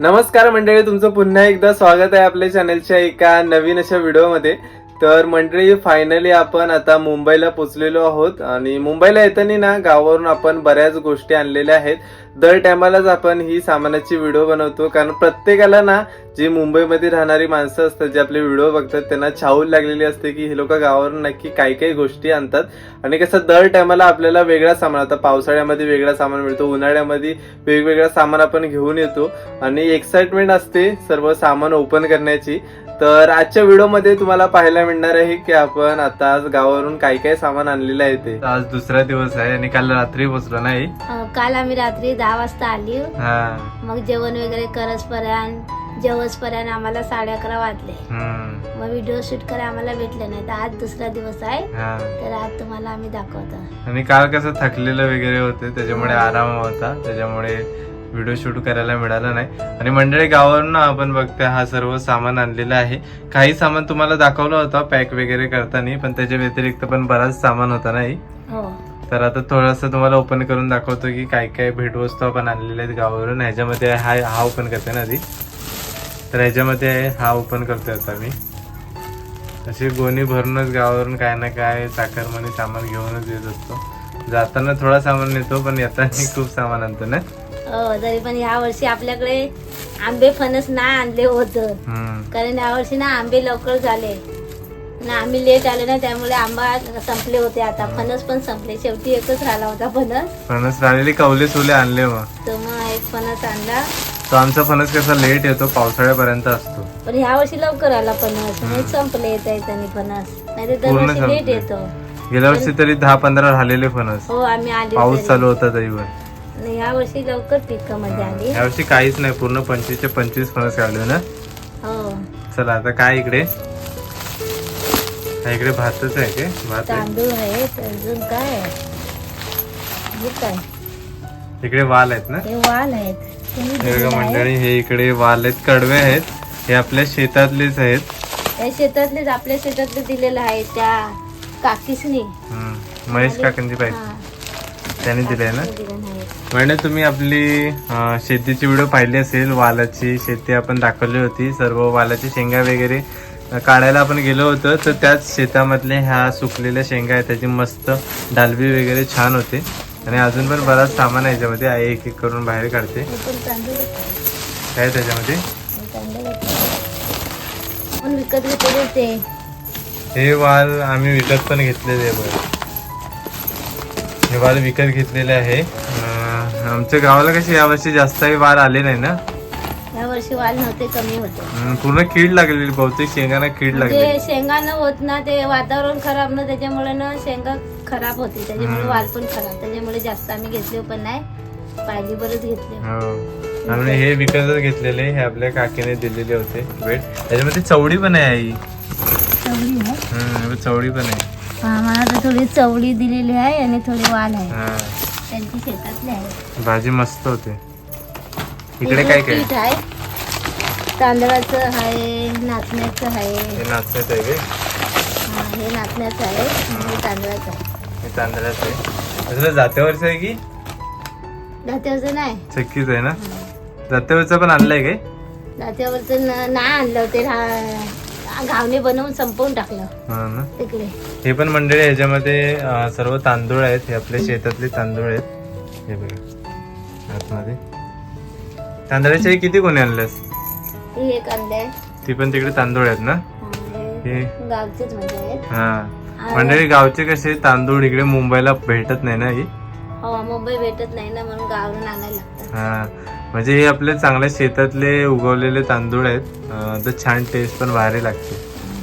नमस्कार मंडळी तुमचं पुन्हा एकदा स्वागत आहे आपल्या चॅनलच्या एका नवीन अशा व्हिडिओमध्ये तर मंडळी फायनली आपण आता मुंबईला पोचलेलो आहोत आणि मुंबईला येताना ना गावावरून आपण बऱ्याच गोष्टी आणलेल्या आहेत. दर टायमालाच आपण ही सामानाची व्हिडिओ बनवतो. कारण प्रत्येकाला ना जी मुंबईमध्ये राहणारी माणसं असतात जे आपले व्हिडिओ बघतात त्यांना छाऊल लागलेली असते की हे लोक गावावरून नक्की काही काही गोष्टी आणतात. आणि कसं दर टायमाला आपल्याला वेगळा सामान आता पावसाळ्यामध्ये वेगळा सामान मिळतो उन्हाळ्यामध्ये वेगवेगळा सामान आपण घेऊन येतो. आणि एक्साइटमेंट असते सर्व सामान ओपन करण्याची. तर आजच्या व्हिडिओमध्ये तुम्हाला पाहायला मिळणार आहे की आपण आता आज गावावरून काय काय सामान आणलेलं आहे ते. आज दुसरा दिवस आहे आणि काल रात्री पोचलो नाही. अं, काल आम्ही रात्री दहा वाजता आली. हा. मग जेवण वगैरे करसपर्यंत जेवसपर्यंत आम्हाला साडे अकरा वाजले. हम्म, मग व्हिडिओ शूट करायला आम्हाला भेटले नाही. तर आज दुसरा दिवस आहे. हा. तर आज तुम्हाला आम्ही दाखवतो. आणि काल कसं थकलेलं वगैरे होते त्याच्यामुळे आराम होता त्याच्यामुळे व्हिडिओ शूट करायला मिळाला नाही. आणि मंडळी गावावरून आपण बघतोय हा सर्व सामान आणलेलं आहे. काही सामान तुम्हाला दाखवलं होतं पॅक वगैरे करताना पण त्याच्या व्यतिरिक्त पण बराच सामान होता नाही? हो. तर आता थोडस तुम्हाला ओपन करून दाखवतो की काय काय भेटवस्तू आपण आणलेल्या आहेत गावावरून. ह्याच्यामध्ये हा हा ओपन करते ना आधी? तर ह्याच्यामध्ये आहे हा ओपन करतोय आता मी. अशी गोणी भरूनच गावावरून काय ना काय साखरमणी सामान घेऊनच येत असतो. जाताना थोडा सामान नेतो पण येताना खूप सामान आणतो ना तरी पण या वर्षी आपल्याकडे आंबे फणस नाही आणले होतं. कारण या वर्षी ना आंबे लवकर झाले. ना आम्ही लेट आले ना त्यामुळे आंबा संपले होते आता. फणस पण संपले. शेवटी एकच राहिला होता फणस. फणस राहिलेली कवले सोले आणले मग. तर मग एक फणस आणला. तो आमचा फणस कसा लेट येतो पावसाळ्यापर्यंत असतो. पण ह्या वर्षी लवकर आला फणस. नाही संपले येत येतानी फणस. नाही तर दरवर्षी लेट. येतो. गेल्या वर्षी तरी दहा पंधरा राहिलेले फणस. हो आम्ही आले पाऊस. चालू होता तरी पण आणि ह्या वर्षी लवकर पिकमध्ये आली. यावर्षी काहीच नाही पूर्ण पंचवीसचे पंचवीस फणस काढले ना? हो. चला आता काय इकडे? हा इकडे भातच आहे के भात आहे. तांदूळ आहे अजून काय आहे? हे काय? इकडे वाल आहेत ना? हे वाल आहेत. तुम्ही हे दिलेलं बघा आहे. मंडळी हे इकडे वाल आहेत कडवे आहेत. हे आपल्या शेतातलेच आहेत. शेतातलेच आपल्या शेतातले दिलेलं आहे त्या काकीसनी. हम्म. महेश काकांची पाहिजे हा, त्यांनी दिले आहे ना. म्हणजे तुम्ही आपली शेतीची व्हिडिओ पाहिली असेल वालाची शेती आपण दाखवली होती सर्व वालाची शेंगा वगैरे काढायला आपण गेलो होतो तर त्याच शेतामधले ह्या सुकलेल्या शेंगा आहेत त्याची मस्त डालबी वगैरे छान होते. आणि अजून पण बराच सामान आहे याच्यामध्ये आई एक एक करून बाहेर काढते. काय त्याच्यामध्ये? हे वाल आम्ही विकत पण घेतलेले बघ. हे वाल विकत घेतलेले आहे. आमच्या गावाला कसे यावर्षी जास्त काही वाल आले नाही ना? या वर्षी वाल नव्हते कमी होते. हम्म, पूर्ण कीड लागलेली बहुतेक शेंगांना कीड लागली. म्हणजे शेंगा न होत ना ते वातावरण खराब ना त्याच्यामुळे ना शेंगा खराब होते. त्याच्यामुळे वाल पण खराब. त्याच्यामुळे जास्त आम्ही घेतले पण नाही. पाहिजे बरंच घेतले. हो. आम्ही हे विकतच घेतलेले हे आपल्या काकीने दिलेले होते. भेट त्याच्यामध्ये चवडी पण आहे आई. चवडी पण आहे. आम्हाला तर थोडी चवळी दिलेली आहे आणि थोडी वाल आहे. हा. त्यांची शेतातली आहे. भाजी मस्त होते. इकडे काय काय? पीठ आहे. तांदळाचं आहे नाचण्याचं आहे. हे नाचण्याचं आहे हा, हे नाचण्याचं आहे आणि हे तांदळाचं आहे. हे तांदळाचं आहे. असं जात्यावरचं आहे की? दात्यावरचं नाही. चक्कीच आहे ना? जात्यावरचं पण आणलंय काय? दात्यावरचं न- नाही आणलं ते रा- घावणे बनवून संपवून टाकलं. हा ना. तिकडे. हे पण मंडळी ह्याच्यामध्ये अं, सर्व तांदूळ आहेत. हे आपल्या शेतातले तांदूळ आहेत. हे बघा. आतमध्ये. तांदळाचे किती कोणी आणल्यास हे एक आणले आहे. ती पण तिकडे तांदूळ आहेत ना? हा, गावचेच म्हणजे आहेत. हा. मंडळी गावचे कसे तांदूळ इकडे मुंबईला भेटत नाही ना ही? हो मुंबई भेटत नाही ना म्हणून गावावरून आणायला लागतं हा. म्हणजे हे आपले चांगल्या शेतातले उगवलेले तांदूळ आहेत. तर छान टेस्ट पण भारी लागते.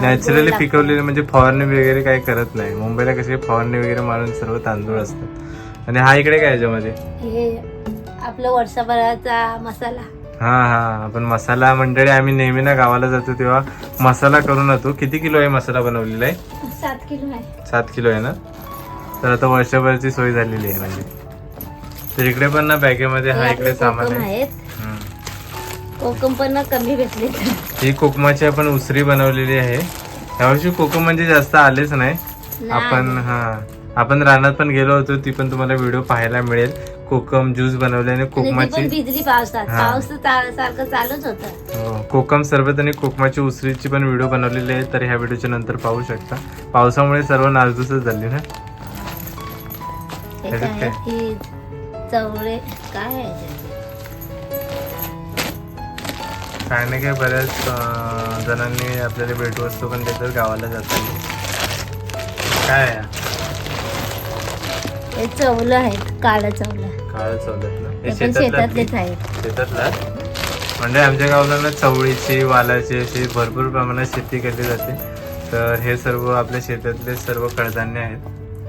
नॅचरली पिकवलेले म्हणजे फवारणी वगैरे काही करत नाही. मुंबईला कसे फवारणी वगैरे मारून सर्व तांदूळ असतात. आणि हा इकडे काय याच्यामध्ये? हे आपलं वर्षभराचा मसाला. हा हा. आपण मसाला मंडळी आम्ही नेहमी ना गावाला जातो तेव्हा मसाला करून येतो किती किलो आहे मसाला बनवलेला आहे? सात किलो आहे. सात किलो आहे ना? तर आता वर्षभराची सोय झालेली आहे म्हणजे. तर इकडे पण ना बॅगेमध्ये हा इकडे सामान कोकम आहे. कोकम पण ना कमी भेटले ही कोकमाची आपण उसरी बनवलेली आहे. यावर्षी कोकम म्हणजे जास्त आलेच नाही. आपण हा. आपण रानात पण गेलो होतो ती पण तुम्हाला व्हिडिओ पाहायला मिळेल. कोकम ज्यूस बनवले आणि कोकमाची हा. कोकम सरबत आणि कोकमाची उसळीची पण व्हिडिओ बनवलेली आहे तर ह्या व्हिडिओच्या नंतर पाहू शकता. पावसामुळे सर्व नासधूसच झाली ना? चवळे काय? काय नाही काय बऱ्याच जणांनी आपल्याला भेटवस्तू पण देतात गावाला जाताना. काय? हे चवलं आहेत काळं चवलं काळ चवलत ना? ते हे पण शेतातलं शेतातलेच आहेत. शेतातला? म्हणजे आमच्या गावाला ना चवळीची वालाची अशी भरपूर प्रमाणात शेती केली जाते. तर हे सर्व आपल्या शेतातले सर्व कडधान्य आहेत.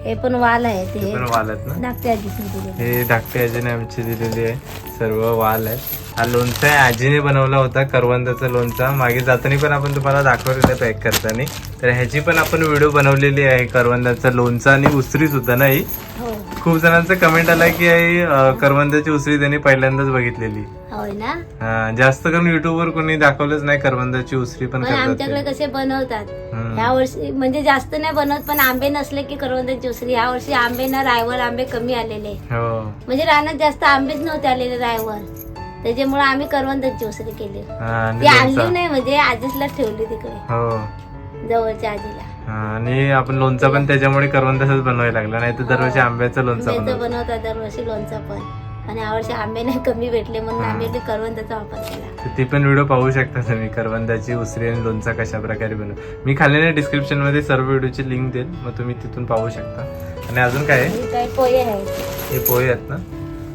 हे पण वाल आहेत ते. पण वालत ना? धाकट्या आजीने हे धाकटे आजीने आमची दिलेली आहे. सर्व वाल आहे हा लोणचा आहे. आजीने बनवला होता करवंदाचा लोणचा. मागे जाताना पण आपण तुम्हाला दाखवलेलं पॅक करताना. तर ह्याची पण आपण व्हिडिओ बनवलेली आहे करवंदाचा लोणचा आणि उसरी सुद्धा ना ही हो? खूप जणांचा कमेंट आला की आई अं, करवंदाची उसरी त्यांनी पहिल्यांदाच बघितलेली. होय ना? हा, जास्त करून युट्यूब वर कोणी दाखवलंच नाही करवंदाची उसरी पण पण करतात आमच्याकडे ते. कसे बनवतात. हम्म. ह्या वर्षी म्हणजे जास्त नाही बनवत पण आंबे नसले की करवंदाची उसरी ह्या वर्षी आंबे ना रायवर आंबे कमी आलेले. हो. म्हणजे रानात जास्त आंबेच नव्हते आलेले रायवर त्याच्यामुळे आम्ही करवंदाची उसरी केली. हा, आणि ती आणली लोणचा नाही म्हणजे आजीसला ठेवली तिकडे. हो. जवळच्या आजीला. आणि आपण लोणचा पण त्याच्यामुळे करवंदाचाच बनवायला लागला. नाही तर दरवर्षी आंब्याचं लोणचं बनवतो. बनवतात दरवर्षी लोणचं पण. आणि यावर्षी आंबे नाही कमी भेटले म्हणून. आम्ही ते करवंदाचा वापर केला. तर ती पण व्हिडिओ पाहू शकता तुम्ही करवंदाची उसरी आणि लोणचा कशा प्रकारे बनव. मी खाल्लेल्या डिस्क्रिप्शनमध्ये सर्व व्हिडिओची लिंक देईल मग तुम्ही तिथून पाहू शकता. आणि अजून काय आहे? हे काय पोहे आहेत? हे पोहे आहेत ना?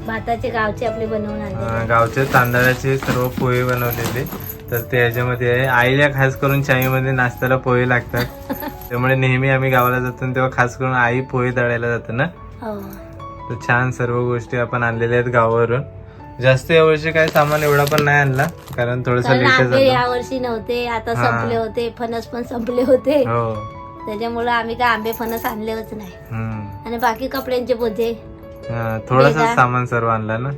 भाताचे गावचे आपले बनवून आणले. गावच्या तांदळाचे सर्व पोहे बनवलेले. तर ते ह्याच्यामध्ये आहे आईला खास करून चाईमध्ये नाश्त्याला पोहे लागतात. त्यामुळे नेहमी आम्ही गावाला जातो तेव्हा खास करून आई पोहे दळायला जाते ना? हो. तर छान सर्व गोष्टी आपण आणलेल्या आहेत गावावरून. जास्त यावर्षी काय सामान एवढा पण नाही आणला कारण थोडस कारण लेट आंबे झालं. या वर्षी नव्हते आता. संपले होते फणस पण संपले होते. हो. त्याच्यामुळे आम्ही काय आंबे फणस आणलेच नाही. आणि बाकी कपड्यांचे हा, थोडंसं. सामान सर्व आणला ना.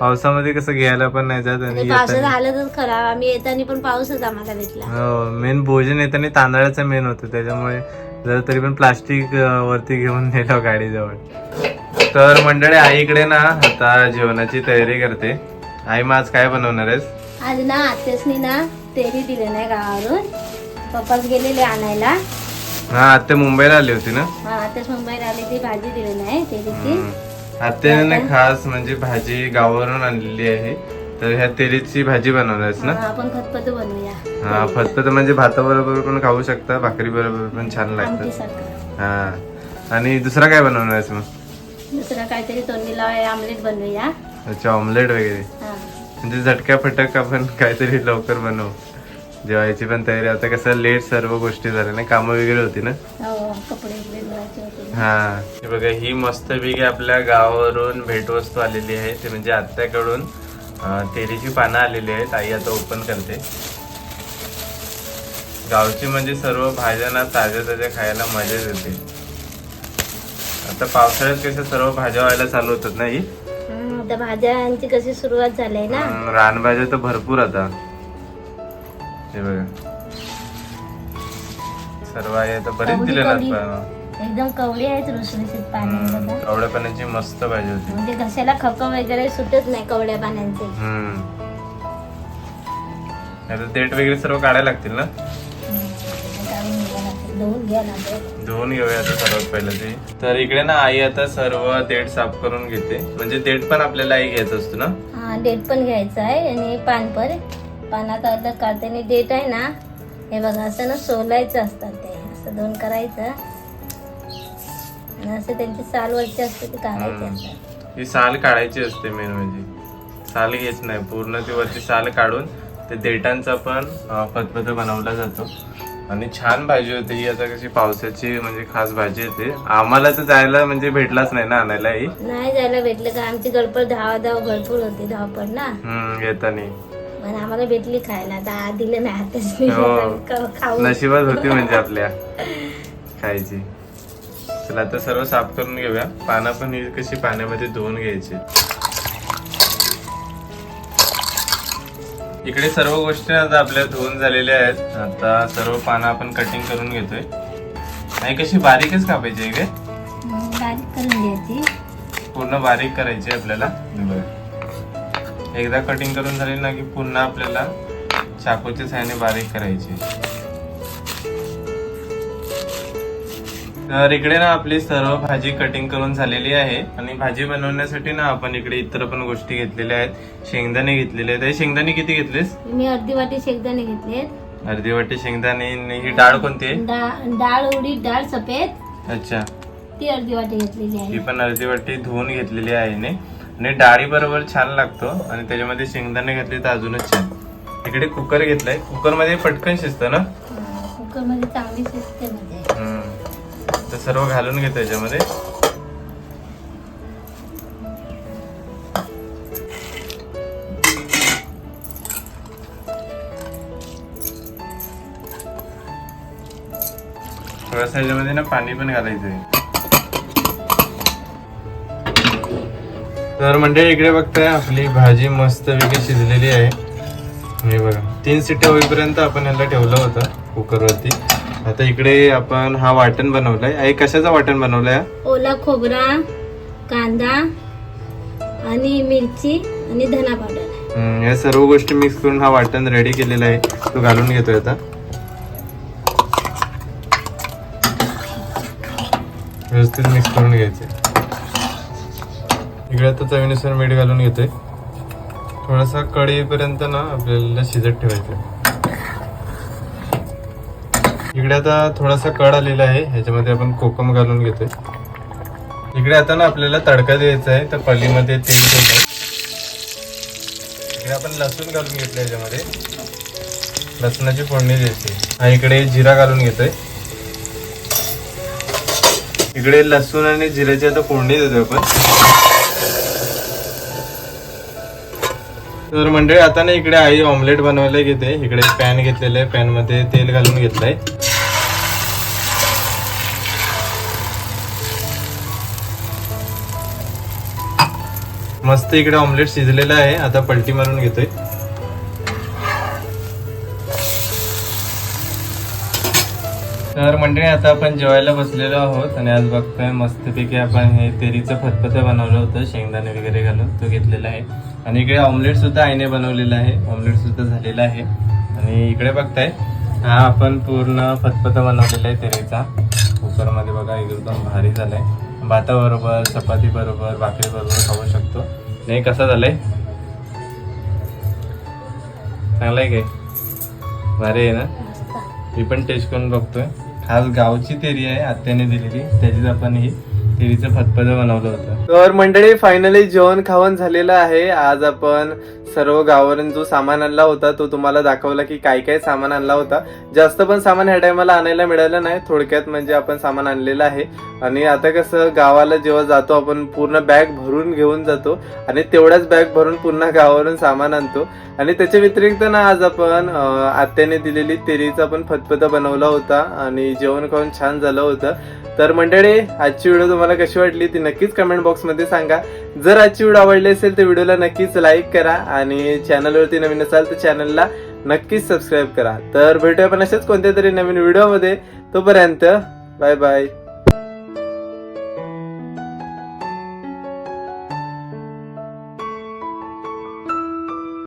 पावसामध्ये कसं घ्यायला पण नाही जात आणि येताना- आलं तर खराब आम्ही येताना पण पाऊसच आम्हाला भेटला. हो मेन भोजन येताना तांदळाचं मेन होतं. त्याच्यामुळे जर तरी पण प्लास्टिक वरती घेऊन नेलो गाडीजवळ. तर मंडळी आईकडे ना आता जेवणाची तयारी करते. आई मग आज काय बनवणार आहेस? आज ना आत्यासनी ना तेरी दिले नाही गावावरून. पप्पाच गेलेले आणायला. हा आत्या मुंबईला आली होती ना? हा आत्याच मुंबईला आली ती भाजी दिली नाही तेरीची. हम्म. आत्याने ना खास म्हणजे भाजी गावावरून आणलेली आहे. तर ह्या तेलीची भाजी बनवणारच ना? हा, आपण खतपत बनवूया. हा फक्त म्हणजे भाताबरोबर पण खाऊ शकता भाकरी बरोबर पण छान लागतं. हा आणि दुसरा काय बनवणार आहेस मग? दुसरं काहीतरी तोंडीला आमलेट बनवूया. अच्छा ऑमलेट वगैरे. हा. म्हणजे झटक्या फटक आपण काहीतरी लवकर बनवू. जेवायची पण तयारी. आता कसं लेट सर्व गोष्टी झाल्या ना? कामं वगैरे होती ना? हो कपडे वगैरे धुवायचे होते ना. हा. हे बघा ही मस्त पैकी आपल्या गावावरून भेटवस्तू आलेली आहे. ते म्हणजे आत्याकडून तेरीची पानं आलेली आहेत. आई आता ओपन करते. गावची म्हणजे सर्व भाज्या ना ताज्या ताज्या खायला मजाच येते. आता पावसाळ्यात कशा सर्व भाज्या व्हायला चालू होतात ना ही? आता भाज्यांची कशी सुरुवात झाली ना? रानभाज्या तर भरपूर आता. हे बघा. सर्व आहे आता बरेच दिले ना. एकदम कवळी आहेत रुसरुसीत पाण्यात हम्म, बघा. कवड्या पाण्याची मस्त भाजी होती. म्हणजे घशाला खप वगैरे सुटत नाही कवड्या पाण्याचे. हम्म. देठ वगैरे सर्व काढायला लागतील ना? धुवून घ्या लागेल धुवून घेऊया आता सर्वात पहिलं ते. तर इकडे ना आई आता सर्व देठ साफ करून घेते. म्हणजे देठ पण आपल्याला आई घ्यायचा असतो ना? हा डेट पण घ्यायचं आहे आणि पान पण. पानात अलग काढते आणि डेट आहे ना. हे बघा असं ना सोलायचं असतात ते. असं दोन करायचं. आणि असं त्यांची साल वरची असते ती काढायची. असतात ही साल काढायची असते मेन म्हणजे. साल घ्यायच नाही. पूर्ण ती वरची साल काढून ते देठांचा पण फतफत बनवला जातो. आणि छान भाजी होते ही. आता कशी पावसाची म्हणजे खास भाजी येते आम्हाला तर जायला म्हणजे भेटलाच नाही ना आणायला ही नाही जायला भेटलं का? आमची गडपड धावा धाव भरपूर होती धावपड ना. हम्म येतानी. पण आम्हाला भेटली खायला. दहा दिलं नाही हो. खाऊ. नशिबात होती म्हणजे आपल्या. खायची. चला आता सर्व साफ करून घेऊया. पानं पण ही कशी पाण्यामध्ये धुवून घ्यायची. इकडे सर्व गोष्टी आता आपल्या धुवून झालेल्या आहेत. आता सर्व पानं आपण कटिंग करून घेतोय. नाही कशी बारीकच कापायची आहे काय बारीक करून घ्यायची. पूर्ण बारीक करायची आपल्याला. एकदा कटिंग करून झाली ना की पुन्हा आपल्याला चाकूच्या सहाय्याने बारीक करायची. तर इकडे ना आपली सर्व भाजी कटिंग करून झालेली आहे. आणि भाजी बनवण्यासाठी ना आपण इकडे इतर पण गोष्टी घेतलेल्या आहेत. शेंगदाणे घेतलेले आहेत. शेंगदाणे किती घेतलेस? मी अर्धी वाटी शेंगदाणे घेतलेत अर्धी वाटी शेंगदाणे. आणि ही डाळ कोणती आहे? डाळ उडीद डाळ सफेद. अच्छा. ती अर्धी वाटी घेतलेली ही आहे पण अर्धी वाटी धुवून घेतलेली आहे ने आणि डाळी बरोबर छान लागतो. आणि त्याच्यामध्ये शेंगदाणे घातले तर अजूनच छान. इकडे कुकर घेतलाय. कुकरमध्ये पटकन शिजतं ना? कुकरमध्ये चांगली शिजते सर्व घालून घेतो याच्यामध्ये थोडंसं याच्यामध्ये ना पाणी पण घालायचंय. तर म्हणजे इकडे बघताय आपली भाजी मस्त वेगळी शिजलेली आहे. हे बघा तीन सिट्या होईपर्यंत आपण याला ठेवलं होतं कुकरवरती आता इकडे आपण हा वाटण बनवलाय. आई कशाचं वाटण बनवलंय? ओला खोबरा कांदा आणि मिरची आणि धना पावडर. या सर्व गोष्टी मिक्स करून हा वाटण रेडी केलेला आहे. तो घालून घेतोय आता. व्यवस्थित मिक्स करून घ्यायचे. इकडे आता चवीनुसार मीठ घालून घेतोय. थोडासा कढ येईपर्यंत ना आपल्याला शिजत ठेवायचं इकडे आता थोडासा कड आलेला आहे ह्याच्यामध्ये आपण कोकम घालून घेतोय. इकडे आता ना आपल्याला तडका द्यायचा आहे तर पल्लीमध्ये तेल ठेवलंय. इकडे आपण लसूण घालून घेतलं याच्यामध्ये लसणाची फोडणी द्यायची. आणि इकडे जिरा घालून घेतोय. इकडे लसूण आणि जिऱ्याची आता फोडणी देतोय आपण. तर मंडळी आता ना इकडे आई ऑमलेट बनवायला घेते. इकडे पॅन घेतलेलं आहे. पॅनमध्ये तेल घालून घेतलंय. मस्त इकडे ऑमलेट शिजलेलं आहे. आता पलटी मारून घेतोय. तर मंडळी आता आपण जेवायला बसलेलो आहोत आणि आज बघतोय मस्तपैकी आपण हे तेरीचं फतफतं बनवलं होतं शेंगदाणे वगैरे घालून. तो घेतलेला आहे. आणि इकडे ऑमलेट सुद्धा आईने बनवलेलं आहे. ऑमलेट सुद्धा झालेलं आहे. आणि इकडे बघताय हा आपण पूर्ण फतफतं बनवलेला आहे तेरीचा. कुकरमध्ये बघा एकदम भारी झालाय. भाताबरोबर चपाती बरोबर भाकरी बरोबर खाऊ शकतो. नाही कसं झालंय? चांगलं आहे काय? भारी आहे ना? मी पण टेस्ट करून बघतोय. खास गावची तेरी आहे आत्याने दिलेली. त्याचीच आपण ही तेरीचं फतफद बनवलं होतं. तर मंडळी फायनली जेवण खावण झालेलं आहे. आज आपण सर्व गावावरून जो सामान आणला होता तो तुम्हाला दाखवला की काय काय सामान आणला होता. जास्त पण सामान ह्या टायमाला आणायला मिळालं नाही. थोडक्यात म्हणजे आपण सामान आणलेलं आहे. आणि आता कसं गावाला जेव्हा जातो आपण पूर्ण बॅग भरून घेऊन जातो. आणि तेवढ्याच बॅग भरून पुन्हा गावावरून सामान आणतो. आणि त्याच्या व्यतिरिक्त ना आज आपण आत्याने दिलेली तेरीचा पण फतफता बनवला होता. आणि जेवण खाऊन छान झालं होतं. तर मंडळी आजची व्हिडिओ तुम्हाला कशी वाटली ती नक्कीच कमेंट बॉक्समध्ये सांगा. जर आजची व्हिडिओ आवडली असेल तर व्हिडिओला नक्कीच लाईक करा आणि चॅनलवरती नवीन असाल तर चॅनलला नक्कीच सबस्क्राईब करा. तर भेटूया आपण अशाच कोणत्या तरी नवीन व्हिडिओमध्ये तोपर्यंत बाय बाय